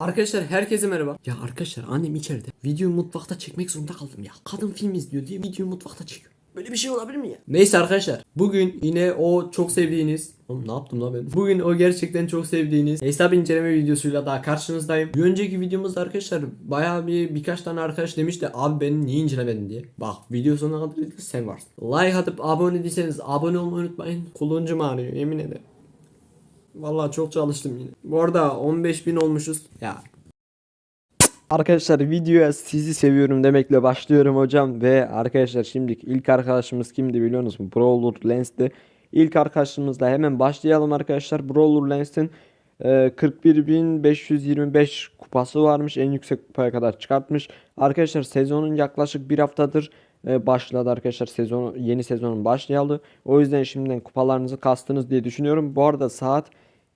Arkadaşlar herkese merhaba. Ya arkadaşlar annem içeride. Videoyu mutfakta çekmek zorunda kaldım ya. Kadın film izliyor diye videoyu mutfakta çekiyor. Böyle bir şey olabilir mi ya? Neyse arkadaşlar. Bugün yine o çok sevdiğiniz Oğlum ne yaptım lan ben? Bugün o gerçekten çok sevdiğiniz hesap inceleme videosuyla daha karşınızdayım. Bir önceki videomuzda arkadaşlar bayağı bir birkaç tane arkadaş demişti abi beni niye incelemedin diye. Bak video sonuna kadar sen varsın. Like atıp abone değilseniz abone olmayı unutmayın. Kuluncum ağrıyor yemin ederim. Vallahi çok çalıştım yine. Bu arada 15.000 olmuşuz. Ya Arkadaşlar videoya sizi seviyorum demekle başlıyorum hocam ve arkadaşlar şimdilik ilk arkadaşımız kimdi biliyor musunuz? Brawler Lens'ti. İlk arkadaşımızla hemen başlayalım arkadaşlar. Brawler Lens'in e, 41.525 kupası varmış. En yüksek kupaya kadar çıkartmış. Arkadaşlar sezonun yaklaşık bir haftadır e, başladı arkadaşlar. Sezonu yeni sezonun başlayalı. O yüzden şimdiden kupalarınızı kastınız diye düşünüyorum. Bu arada saat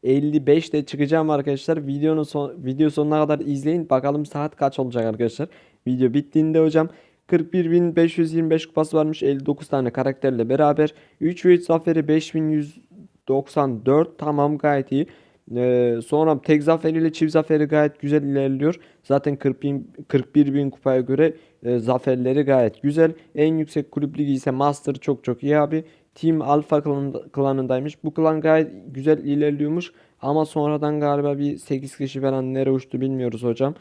55'te çıkacağım arkadaşlar. Videonun son, video sonuna kadar izleyin. Bakalım saat kaç olacak arkadaşlar. Video bittiğinde hocam 41.525 kupası varmış. 59 tane karakterle beraber. 3 ve 3 zaferi 5194. Tamam gayet iyi. Ee, sonra tek zaferiyle çift zaferi gayet güzel ilerliyor. Zaten 40 bin, 41 bin kupaya göre e, zaferleri gayet güzel. En yüksek kulüp ligi ise Master çok çok iyi abi. Team Alpha klan- klanındaymış. Bu klan gayet güzel ilerliyormuş. Ama sonradan galiba bir 8 kişi falan nereye uçtu bilmiyoruz hocam.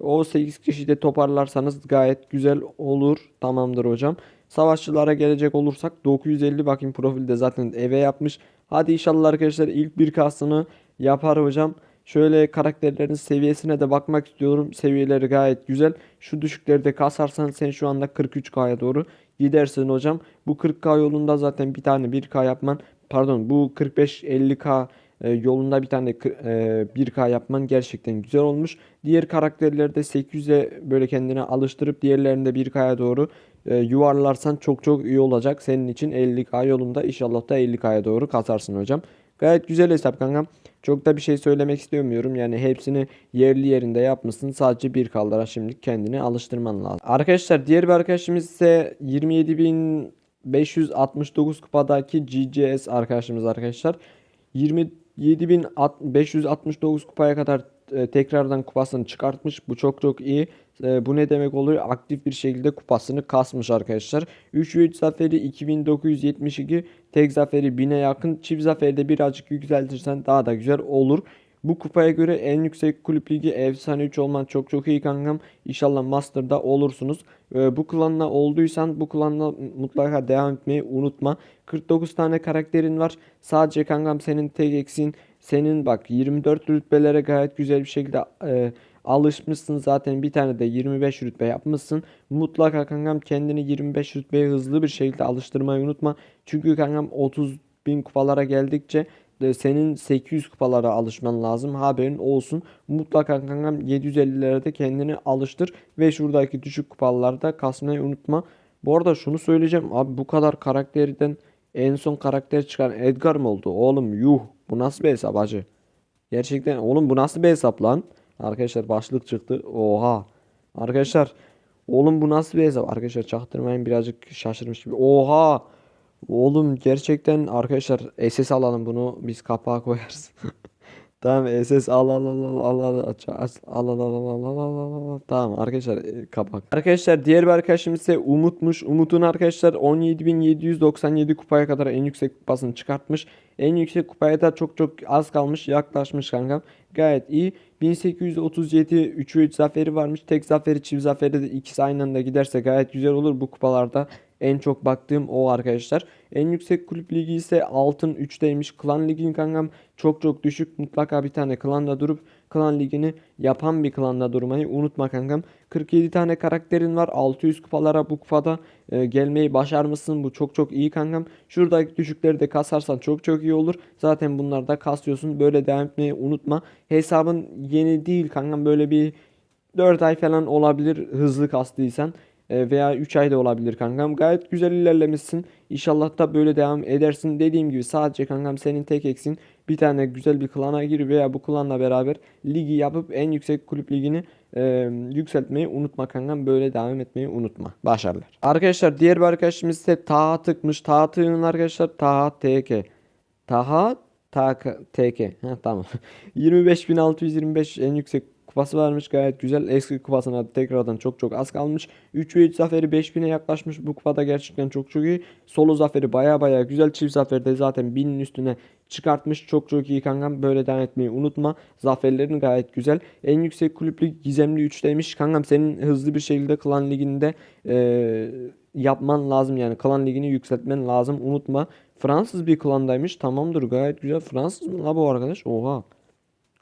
O 8 kişi de toparlarsanız gayet güzel olur. Tamamdır hocam. Savaşçılara gelecek olursak 950 bakayım profilde zaten eve yapmış. Hadi inşallah arkadaşlar ilk bir kastını yapar hocam. Şöyle karakterlerin seviyesine de bakmak istiyorum. Seviyeleri gayet güzel. Şu düşüklerde kasarsan sen şu anda 43K'ya doğru gidersin hocam. Bu 40K yolunda zaten bir tane 1K yapman pardon bu 45-50K e, yolunda bir tane kı- e, 1K yapman gerçekten güzel olmuş. Diğer karakterleri de 800'e böyle kendine alıştırıp diğerlerini de 1K'ya doğru e, yuvarlarsan çok çok iyi olacak. Senin için 50K yolunda inşallah da 50K'ya doğru kasarsın hocam. Gayet güzel hesap kankam. Çok da bir şey söylemek istemiyorum. Yani hepsini yerli yerinde yapmışsın. Sadece bir kaldıra şimdi kendini alıştırman lazım. Arkadaşlar diğer bir arkadaşımız ise 27.569 kupadaki GCS arkadaşımız arkadaşlar. 27.569 kupaya kadar e, tekrardan kupasını çıkartmış. Bu çok çok iyi. E, bu ne demek oluyor? Aktif bir şekilde kupasını kasmış arkadaşlar. 3 3 zaferi 2972, tek zaferi 1000'e yakın. Çift zaferi de birazcık yükseltirsen daha da güzel olur. Bu kupaya göre en yüksek kulüp ligi efsane 3 olman çok çok iyi kankam. İnşallah Master'da olursunuz. E, bu klanla olduysan bu klanla mutlaka devam etmeyi unutma. 49 tane karakterin var. Sadece kankam senin tek eksiğin senin bak 24 rütbelere gayet güzel bir şekilde e, alışmışsın zaten bir tane de 25 rütbe yapmışsın. Mutlaka kankam kendini 25 rütbeye hızlı bir şekilde alıştırmayı unutma. Çünkü kankam 30 bin kupalara geldikçe de senin 800 kupalara alışman lazım. Haberin olsun. Mutlaka kankam 750'lerde kendini alıştır ve şuradaki düşük kupalarda kasmayı unutma. Bu arada şunu söyleyeceğim. Abi bu kadar karakterden en son karakter çıkan Edgar mı oldu? Oğlum yuh. Bu nasıl bir hesap acı? Gerçekten oğlum bu nasıl bir hesap lan? Arkadaşlar başlık çıktı. Oha. Arkadaşlar oğlum bu nasıl bir hesap? Arkadaşlar çaktırmayın birazcık şaşırmış gibi. Oha. Oğlum gerçekten arkadaşlar SS alalım bunu biz kapağa koyarız. Tamam SS al al al al al al aç aç al al al al al al al Tamam arkadaşlar e, kapak. Arkadaşlar diğer bir arkadaşımız ise Umut'muş. Umut'un arkadaşlar 17.797 kupaya kadar en yüksek kupasını çıkartmış. En yüksek kupaya da çok çok az kalmış yaklaşmış kankam. Gayet iyi. 1837 3 3 zaferi varmış. Tek zaferi çift zaferi de ikisi aynı anda giderse gayet güzel olur bu kupalarda. En çok baktığım o arkadaşlar. En yüksek kulüp ligi ise altın 3'teymiş. Klan ligin kankam çok çok düşük. Mutlaka bir tane klanda durup klan ligini yapan bir klanda durmayı unutma kankam. 47 tane karakterin var. 600 kupalara bu kupada e, gelmeyi başarmışsın. Bu çok çok iyi kankam. Şuradaki düşükleri de kasarsan çok çok iyi olur. Zaten bunlarda kasıyorsun. Böyle devam etmeyi unutma. Hesabın yeni değil kankam. Böyle bir 4 ay falan olabilir hızlı kastıysan. E, veya 3 ayda olabilir kankam. Gayet güzel ilerlemişsin. İnşallah da böyle devam edersin. Dediğim gibi sadece kankam senin tek eksin. Bir tane güzel bir klana gir veya bu klanla beraber ligi yapıp en yüksek kulüp ligini e, yükseltmeyi unutma kankam. Böyle devam etmeyi unutma. Başarılar. Arkadaşlar diğer bir arkadaşımız ise Taha tıkmış. Taha tıkın arkadaşlar Taha TK. Taha TK. TK. Tamam. 25.625 en yüksek kupası varmış gayet güzel. Eski kupasına tekrardan çok çok az kalmış. 3 ve 3 zaferi 5000'e yaklaşmış. Bu kupada gerçekten çok çok iyi. Solo zaferi baya baya güzel. Çift zaferde zaten 1000'in üstüne çıkartmış. Çok çok iyi kankam. Böyle devam etmeyi unutma. Zaferlerin gayet güzel. En yüksek kulüplük gizemli 3'teymiş. Kankam senin hızlı bir şekilde klan liginde eee, yapman lazım. Yani klan ligini yükseltmen lazım. Unutma. Fransız bir klandaymış. Tamamdır gayet güzel. Fransız mı la bu arkadaş? Oha.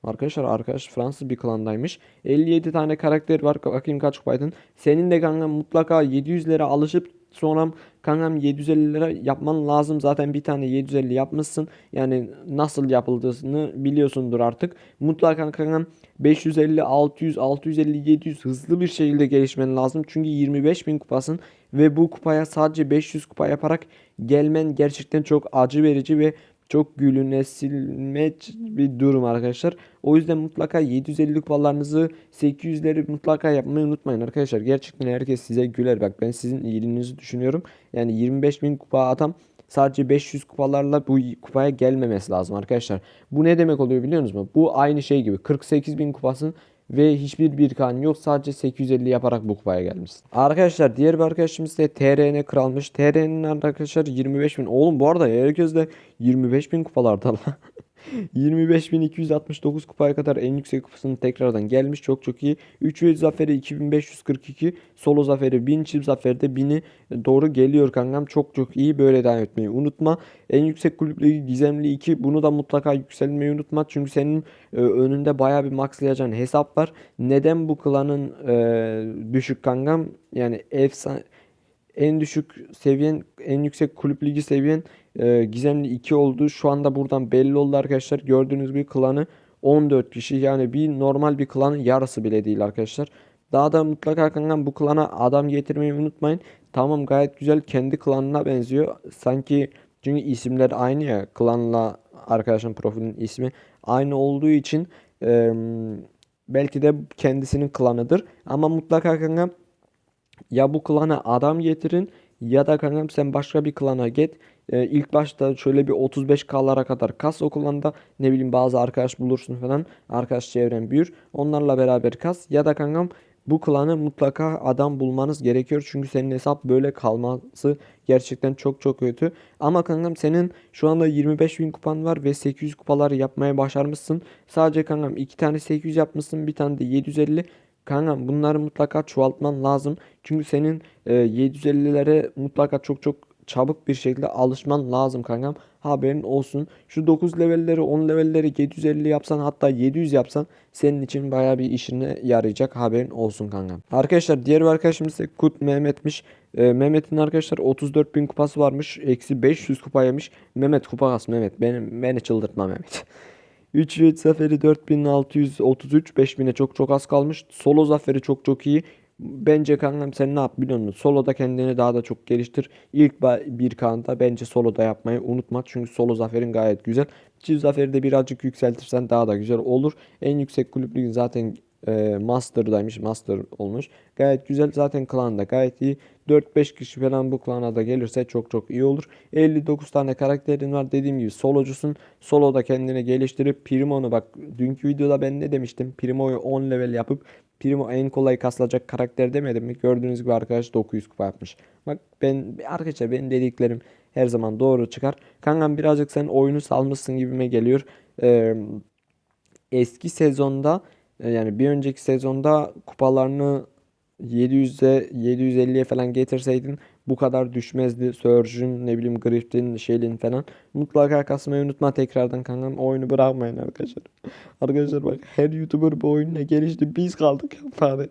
Arkadaşlar arkadaş Fransız bir klandaymış. 57 tane karakter var. Bakayım kaç kupaydın. Senin de kankam mutlaka 700'lere alışıp sonra kankam 750'lere yapman lazım. Zaten bir tane 750 yapmışsın. Yani nasıl yapıldığını biliyorsundur artık. Mutlaka kankam 550, 600, 650, 700 hızlı bir şekilde gelişmen lazım. Çünkü 25.000 kupasın ve bu kupaya sadece 500 kupa yaparak gelmen gerçekten çok acı verici ve çok gülünesilmeç bir durum arkadaşlar. O yüzden mutlaka 750 kupalarınızı 800'leri mutlaka yapmayı unutmayın arkadaşlar. Gerçekten herkes size güler. Bak ben sizin iyiliğinizi düşünüyorum. Yani 25.000 kupa adam sadece 500 kupalarla bu kupaya gelmemesi lazım arkadaşlar. Bu ne demek oluyor biliyor musunuz? Bu aynı şey gibi 48.000 kupasın ve hiçbir bir kan yok. Sadece 850 yaparak bu kupaya gelmişsin. Arkadaşlar diğer bir arkadaşımız da TRN kralmış. TRN'in arkadaşlar 25.000. Oğlum bu arada herkes de 25.000 kupalarda lan. 25.269 kupaya kadar en yüksek kupasını tekrardan gelmiş. Çok çok iyi. 3 üye zaferi 2542. Solo zaferi 1000. Çift zaferi de 1000'i doğru geliyor kankam. Çok çok iyi. Böyle devam etmeyi unutma. En yüksek kulüp ligi gizemli 2. Bunu da mutlaka yükselmeyi unutma. Çünkü senin e, önünde baya bir maxlayacağın hesap var. Neden bu klanın e, düşük kankam? Yani efsane en düşük seviyen, en yüksek kulüp ligi seviyen e, Gizemli 2 oldu. Şu anda buradan belli oldu arkadaşlar. Gördüğünüz gibi klanı 14 kişi. Yani bir normal bir klanın yarısı bile değil arkadaşlar. Daha da mutlaka kankam bu klana adam getirmeyi unutmayın. Tamam gayet güzel kendi klanına benziyor. Sanki çünkü isimler aynı ya. Klanla arkadaşın profilinin ismi aynı olduğu için e, belki de kendisinin klanıdır. Ama mutlaka kankam ya bu klana adam getirin ya da kankam sen başka bir klana git. Ee, ilk başta şöyle bir 35K'lara kadar kas o klanda ne bileyim bazı arkadaş bulursun falan. Arkadaş çevren büyür. Onlarla beraber kas ya da kankam bu klanı mutlaka adam bulmanız gerekiyor. Çünkü senin hesap böyle kalması gerçekten çok çok kötü. Ama kankam senin şu anda 25.000 kupan var ve 800 kupalar yapmaya başarmışsın. Sadece kankam iki tane 800 yapmışsın bir tane de 750. Kankam bunları mutlaka çoğaltman lazım. Çünkü senin e, 750'lere mutlaka çok çok çabuk bir şekilde alışman lazım kankam. Haberin olsun. Şu 9 levelleri 10 levelleri 750 yapsan hatta 700 yapsan senin için baya bir işine yarayacak haberin olsun kankam. Arkadaşlar diğer bir arkadaşımız da Kut Mehmet'miş. E, Mehmet'in arkadaşlar 34.000 kupası varmış. Eksi 500 kupa yemiş. Mehmet kupa kas Mehmet. Beni, beni çıldırtma Mehmet. 3 ve 3 zaferi 4633 5000'e çok çok az kalmış. Solo zaferi çok çok iyi. Bence kankam sen ne yap biliyor musun? Solo'da kendini daha da çok geliştir. İlk bir kanda bence solo'da yapmayı unutma. Çünkü solo zaferin gayet güzel. Çift zaferi de birazcık yükseltirsen daha da güzel olur. En yüksek kulüplük zaten e, Master'daymış. Master olmuş. Gayet güzel. Zaten klanda gayet iyi. 4-5 kişi falan bu klana da gelirse çok çok iyi olur. 59 tane karakterin var. Dediğim gibi solocusun. Solo'da kendini geliştirip Primo'nu bak dünkü videoda ben ne demiştim? Primo'yu 10 level yapıp Primo en kolay kasılacak karakter demedim mi? Gördüğünüz gibi arkadaş 900 kupa yapmış. Bak ben arkadaşlar benim dediklerim her zaman doğru çıkar. Kankam birazcık sen oyunu salmışsın gibime geliyor. Ee, eski sezonda yani bir önceki sezonda kupalarını 700'e 750'ye falan getirseydin bu kadar düşmezdi. Surge'ün ne bileyim Grift'in şeylin falan. Mutlaka kasmayı unutma tekrardan kankam. Oyunu bırakmayın arkadaşlar. Arkadaşlar bak her YouTuber bu oyunla gelişti. Biz kaldık yani.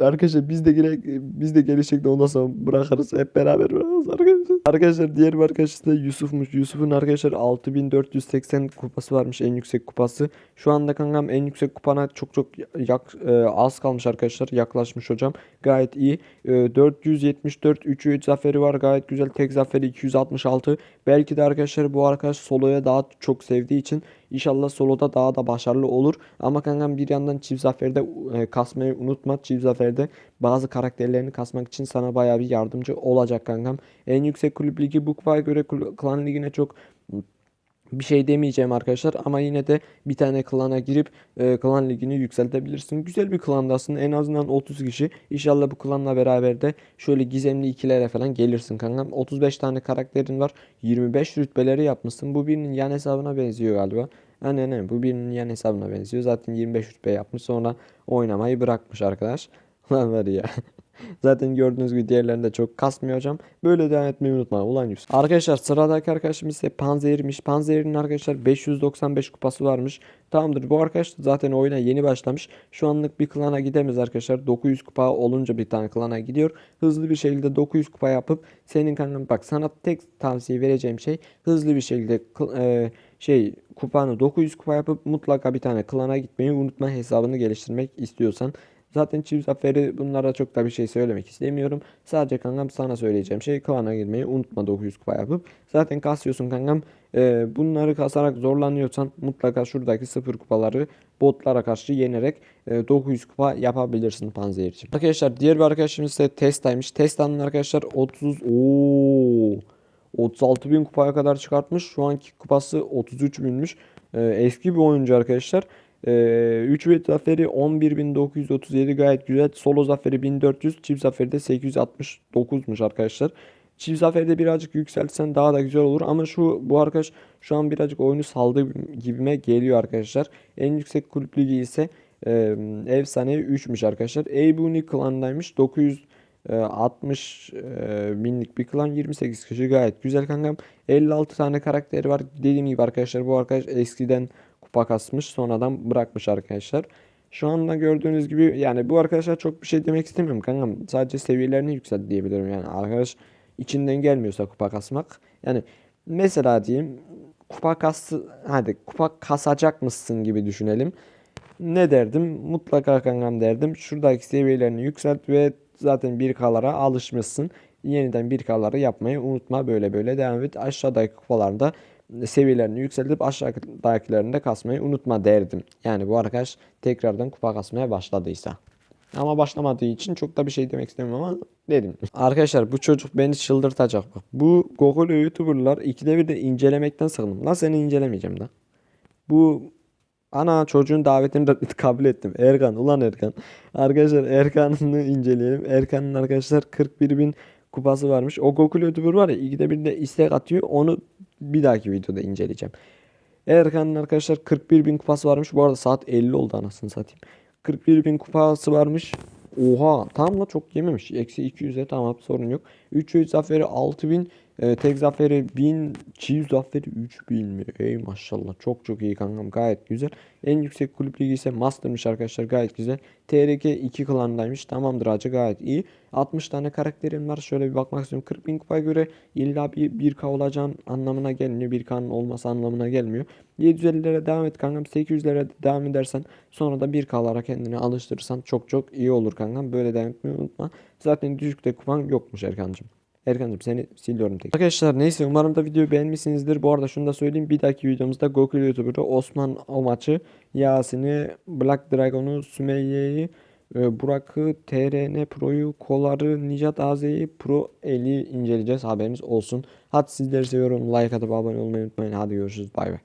Arkadaşlar biz de gele, biz de gelecekte ondan sonra bırakırız. Hep beraber bırakırız arkadaşlar. Arkadaşlar diğer bir arkadaşımız da Yusuf'muş. Yusuf'un arkadaşlar 6480 kupası varmış en yüksek kupası. Şu anda kankam en yüksek kupana çok çok yak, e, az kalmış arkadaşlar. Yaklaşmış hocam. Gayet iyi. E, 474 3 3 zaferi var. Gayet güzel. Tek zaferi 266. Belki de arkadaşlar bu arkadaş soloya daha çok sevdiği için İnşallah soloda daha da başarılı olur. Ama kankam bir yandan çift zaferde e, kasmayı unutma. Çift zaferde bazı karakterlerini kasmak için sana bayağı bir yardımcı olacak kankam. En yüksek kulüp ligi bu kupaya göre klan ligine çok bir şey demeyeceğim arkadaşlar ama yine de bir tane klana girip e, klan ligini yükseltebilirsin. Güzel bir klandasın en azından 30 kişi. İnşallah bu klanla beraber de şöyle gizemli ikilere falan gelirsin kankam. 35 tane karakterin var. 25 rütbeleri yapmışsın. Bu birinin yan hesabına benziyor galiba. Aynen aynen bu birinin yan hesabına benziyor. Zaten 25 rütbe yapmış sonra oynamayı bırakmış arkadaş. Lan var ya. Zaten gördüğünüz gibi diğerlerinde çok kasmıyor hocam. Böyle devam etmeyi unutmayın. Ulan yüz. Arkadaşlar sıradaki arkadaşımız ise Panzer'miş. Panzer'in arkadaşlar 595 kupası varmış. Tamamdır. Bu arkadaş da zaten oyuna yeni başlamış. Şu anlık bir klana gidemez arkadaşlar. 900 kupa olunca bir tane klana gidiyor. Hızlı bir şekilde 900 kupa yapıp senin kanalın bak sana tek tavsiye vereceğim şey hızlı bir şekilde e, şey kupanı 900 kupa yapıp mutlaka bir tane klana gitmeyi unutma hesabını geliştirmek istiyorsan. Zaten çift zaferi bunlara çok da bir şey söylemek istemiyorum. Sadece kankam sana söyleyeceğim şey klana girmeyi unutma 900 kupa yapıp. Zaten kasıyorsun kankam. Ee, bunları kasarak zorlanıyorsan mutlaka şuradaki sıfır kupaları botlara karşı yenerek e, 900 kupa yapabilirsin Panzer için. Arkadaşlar diğer bir arkadaşımız ise Testa'ymış. Testa'nın arkadaşlar 30 ooo 36 bin kupaya kadar çıkartmış. Şu anki kupası 33 binmiş. Ee, eski bir oyuncu arkadaşlar. Ee, 3 bet zaferi 11.937 gayet güzel. Solo zaferi 1400. Çift zaferi de 869'muş arkadaşlar. Çift zaferi de birazcık yükseltsen daha da güzel olur. Ama şu bu arkadaş şu an birazcık oyunu saldı gibime geliyor arkadaşlar. En yüksek kulüp ligi ise e, efsane 3'müş arkadaşlar. Eibuni klandaymış. 900 e, 60 e, binlik bir klan 28 kişi gayet güzel kankam. 56 tane karakteri var. Dediğim gibi arkadaşlar bu arkadaş eskiden kupa kasmış sonradan bırakmış arkadaşlar. Şu anda gördüğünüz gibi yani bu arkadaşlar çok bir şey demek istemiyorum kankam. Sadece seviyelerini yükselt diyebilirim yani. Arkadaş içinden gelmiyorsa kupa kasmak. Yani mesela diyeyim kupa kası hadi kupa kasacak mısın gibi düşünelim. Ne derdim? Mutlaka kankam derdim. Şuradaki seviyelerini yükselt ve zaten 1K'lara alışmışsın. Yeniden 1K'ları yapmayı unutma. Böyle böyle devam et. Aşağıdaki kupalarda seviyelerini yükseltip aşağıdakilerini de kasmayı unutma derdim. Yani bu arkadaş tekrardan kupa kasmaya başladıysa. Ama başlamadığı için çok da bir şey demek istemiyorum ama dedim. Arkadaşlar bu çocuk beni çıldırtacak bak. Bu Google YouTuber'lar ikide bir de incelemekten sıkıldım. Lan seni incelemeyeceğim da. Bu ana çocuğun davetini de kabul ettim. Erkan ulan Erkan. Arkadaşlar Erkan'ı inceleyelim. Erkan'ın arkadaşlar 41 bin kupası varmış. O Google YouTuber var ya ikide bir de istek atıyor. Onu bir dahaki videoda inceleyeceğim. Erkan'ın arkadaşlar 41 bin kupası varmış. Bu arada saat 50 oldu anasını satayım. 41 bin kupası varmış. Oha tam la çok yememiş. Eksi 200'e tamam sorun yok. 300 zaferi 6000. E, tek zaferi 1000. Çift zaferi 3000 mi? Ey maşallah çok çok iyi kankam gayet güzel. En yüksek kulüp ligi ise Master'mış arkadaşlar gayet güzel. TRK 2 klandaymış. Tamamdır acı gayet iyi. 60 tane karakterim var. Şöyle bir bakmak istiyorum. 40 bin kupaya göre illa bir 1K olacağın anlamına gelmiyor. 1K'nın olması anlamına gelmiyor. 750'lere devam et kankam. 800'lere de devam edersen sonra da 1K'lara kendini alıştırırsan çok çok iyi olur kankam. Böyle devam etmeyi unutma. Zaten düşükte kupan yokmuş Erkan'cığım. Erkan'cığım seni siliyorum tek. Arkadaşlar neyse umarım da videoyu beğenmişsinizdir. Bu arada şunu da söyleyeyim. Bir dahaki videomuzda Goku YouTuber'da Osman Omaç'ı, Yasin'i, Black Dragon'u, Sümeyye'yi, e, Burak'ı, TRN Pro'yu, Kolar'ı, Nicat Aze'yi, Pro Eli inceleyeceğiz. Haberiniz olsun. Hadi sizleri seviyorum. Like atıp abone olmayı unutmayın. Hadi görüşürüz. Bay bay.